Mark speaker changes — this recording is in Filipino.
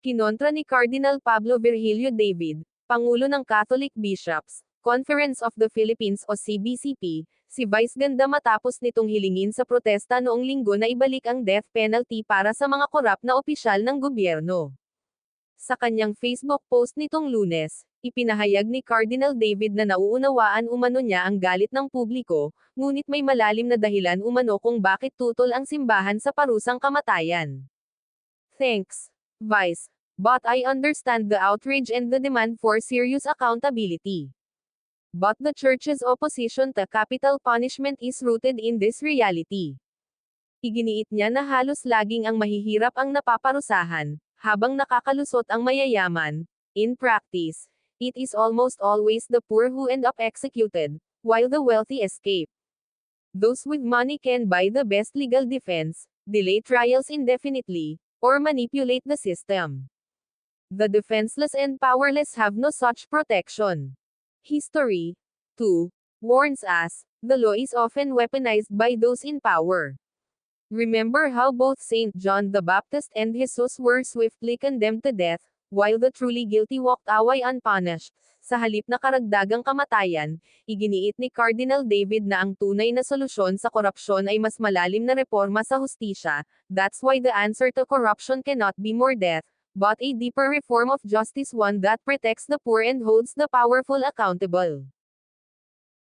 Speaker 1: Kinontra ni Cardinal Pablo Virgilio David, Pangulo ng Catholic Bishops, Conference of the Philippines o CBCP, si Vice Ganda matapos nitong hilingin sa protesta noong linggo na ibalik ang death penalty para sa mga korap na opisyal ng gobyerno. Sa kanyang Facebook post nitong lunes, ipinahayag ni Cardinal David na nauunawaan umano niya ang galit ng publiko, ngunit may malalim na dahilan umano kung bakit tutol ang simbahan sa parusang kamatayan. Thanks, Vice. But I understand the outrage and the demand for serious accountability. But the Church's opposition to capital punishment is rooted in this reality. Iginiit niya na halos laging ang mahihirap ang napaparusahan, habang nakakalusot ang mayayaman. In practice, it is almost always the poor who end up executed, while the wealthy escape. Those with money can buy the best legal defense, delay trials indefinitely, or manipulate the system. The defenseless and powerless have no such protection. History, 2, warns us, the law is often weaponized by those in power. Remember how both Saint John the Baptist and Jesus were swiftly condemned to death, while the truly guilty walked away unpunished. Sa halip na karagdagang kamatayan, iginiit ni Cardinal David na ang tunay na solusyon sa korupsyon ay mas malalim na reforma sa hustisya, that's why the answer to corruption cannot be more death, but a deeper reform of justice one that protects the poor and holds the powerful accountable.